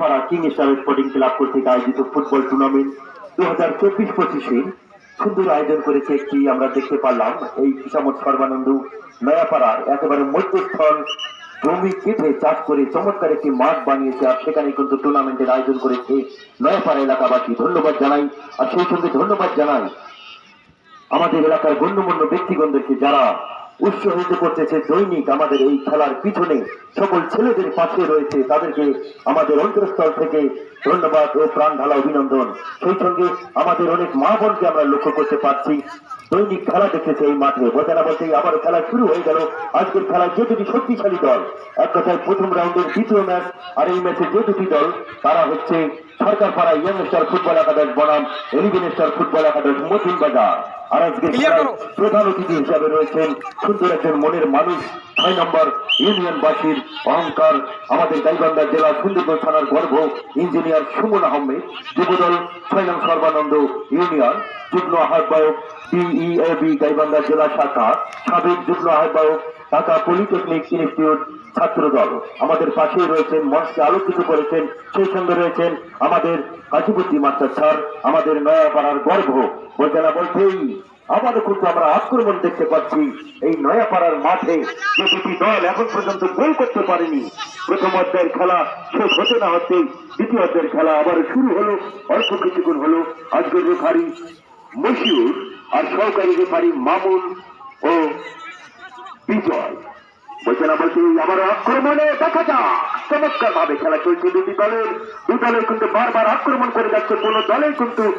পাড়া king star sporting club কর্তৃক আয়োজিত ফুটবল টুর্নামেন্ট দু হাজার চব্বিশ পঁচিশে সুন্দর আয়োজন করেছে একটি আমরা দেখতে পারলাম। এই কিসামত সর্বানন্দ নয়াপাড়ার একেবারে মধ্যস্থল জমি কেটে চাষ করে চমৎকার একটি মাঠ বানিয়েছে আর সেখানে কিন্তু টুর্নামেন্টের আয়োজন করেছে নয়াপাড়া এলাকাবাসী। ধন্যবাদ জানাই আর সেই সঙ্গে ধন্যবাদ জানাই আমাদের এলাকার গণ্যমান্য ব্যক্তিগণদেরকে যারা উৎসাহিত করতেছে দৈনিক আমাদের এই খেলার পিছনে সকল ছেলেদের পাশে রয়েছে, তাদেরকে আমাদের অন্তরস্থল থেকে ধন্যবাদ ও প্রাণ ঢালা অভিনন্দন। সেই সঙ্গে আমাদের অনেক মা বোনকে আমরা লক্ষ্য করতে পারছি। দৈনিক খেলা দেখতেছে এই মাঠে। বলতে না বলতেই আবার খেলা শুরু হয়ে গেল। আজকের খেলায় যে দুটি শক্তিশালী দল, এক কথায় প্রথম রাউন্ডের দ্বিতীয় ম্যাচ আর এই ম্যাচে যে দুটি দল, তারা হচ্ছে সরকারপাড়া ইয়ং স্টার ফুটবল একাদশ বনাম এলিভেন স্টার ফুটবল একাদশ মতিন বাজার আর আজকে প্রধান অতিথি হিসাবে রয়েছেন। সুন্দর একজন মনের মানুষ। ছয় নম্বর ইউনিয়নবাসীর অহংকার। আমাদের গাইবান্ধা জেলা সুন্দরগঞ্জ থানার গর্ভ ইঞ্জিনিয়ার সুমন আহমেদ। যুবদল ছয় নং সর্বানন্দ ইউনিয়ন। যুগ্ম আহ্বায়ক ডিইএবি গাইবান্ধা জেলা শাখা। সাবেক যুগ্ম আহ্বায়ক ঢাকা পলিটেকনিক ইনস্টিটিউট ছাত্র দল আমাদের পাশেই রয়েছেন মঞ্চে আলোকিত করেছেন সেই সঙ্গে রয়েছেন আমাদের কাজীবুদ্দি মাস্টার স্যার আমাদের নয়াপাড়ার গর্ভ। বলতে না বলতেই আবারও কিন্তু আমরা আক্রমণ দেখতে পাচ্ছি। এই নয়াপাড়ার মাঠে যে দুটি দল এখন পর্যন্ত গোল করতে পারেনি। প্রথম অধ্যায়ের খেলা শেষ হতে না হতেই দ্বিতীয় অধ্যায়ের খেলা আবার শুরু হলো, অল্প কিছুক্ষণ হলো। আজকের রেফারি মশিউর আর সহকারী রেফারি মামুন ও বিজয়। বলছে না, বলছে আবার আক্রমণে দেখা যাক। চমৎকার ভাবে খেলা চলছে দুটি দলের। দু দলের কিন্তু বারবার আক্রমণ করে যাচ্ছে, কোন দলের কিন্তু